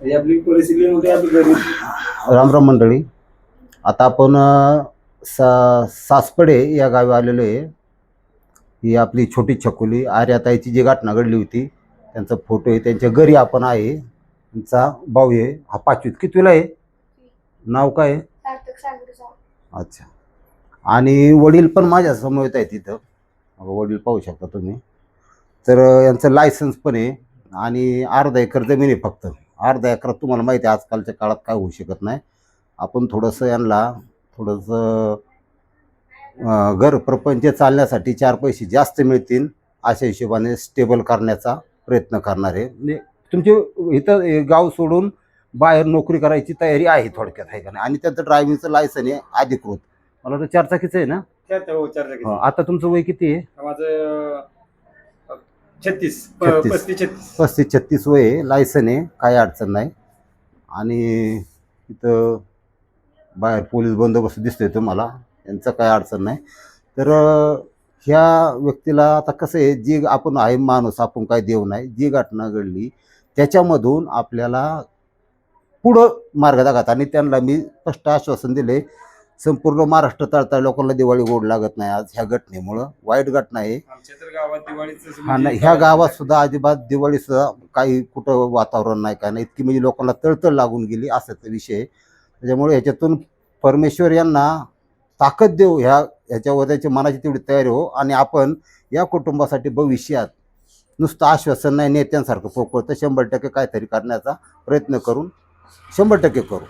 आपली परिस्थिती घरी रामराम मंडळी. आता आपण सा सासपडे या गावी आलेलो आहे. ही आपली छोटी छकुली आर्याताईची जी घटना घडली होती त्यांचा फोटो आहे त्यांच्या घरी आपण आहे. त्यांचा भाऊ आहे हा पाचवीत कितवीला आहे? नाव काय आहे? अच्छा. आणि वडील पण माझ्यासमोर आहे तिथं. अगं वडील पाहू शकता तुम्ही. तर यांचं लायसन्स पण आहे आणि अर्धा एकर जमीन आहे फक्त. अर्धा एकरात तुम्हाला माहिती आहे आजकालच्या काळात काय होऊ शकत नाही. आपण थोडंसं यांना थोडंसं घर प्रपंच चालण्यासाठी चार पैसे जास्त मिळतील अशा हिशोबाने स्टेबल करण्याचा प्रयत्न करणार आहे. म्हणजे तुमचे इथं गाव सोडून बाहेर नोकरी करायची तयारी आहे थोडक्यात आहे का नाही? आणि त्यांचं ड्रायव्हिंगचं लायसन आहे अधिकृत. मला वाटतं चारचाकीचं आहे ना? चार हो आता तुमचं वय किती आहे? माझं छत्तीस छत्तीस. पस्तीस छत्तीस. पस्तीस छत्तीस वय आहे. लायसन आहे. काही अडचण नाही. आणि इथं बाहेर पोलीस बंदोबस्त दिसतोय तुम्हाला. यांचं काही अडचण नाही. तर अं, ह्या व्यक्तीला आता कसं आहे जी आपण आहे माणूस आपण काय देव नाही. जी घटना घडली त्याच्यामधून आपल्याला पुढं मार्ग दाखवत आणि त्यांना मी स्पष्ट आश्वासन दिले संपूर्ण महाराष्ट्र तळतळ लोकांना दिवाळी गोड लागत नाही आज ह्या घटनेमुळं. वाईट घटना आहे. आमच्या तर गावात दिवाळीच हा नाही ह्या गावात सुद्धा अजिबात दिवाळी सुद्धा काही कुठं वातावरण नाही काय नाही. इतकी म्हणजे लोकांना तळतळ लागून गेली असाचा विषय आहे. त्याच्यामुळे ह्याच्यातून परमेश्वर यांना ताकद देऊ ह्या ह्याच्यावर त्याची मनाची तेवढी तयारी हो. आणि आपण या कुटुंबासाठी भविष्यात नुसतं आश्वासन नाही नेत्यांसारखं पोकळ तर शंभर टक्के काहीतरी करण्याचा प्रयत्न करून शंभर टक्के करू.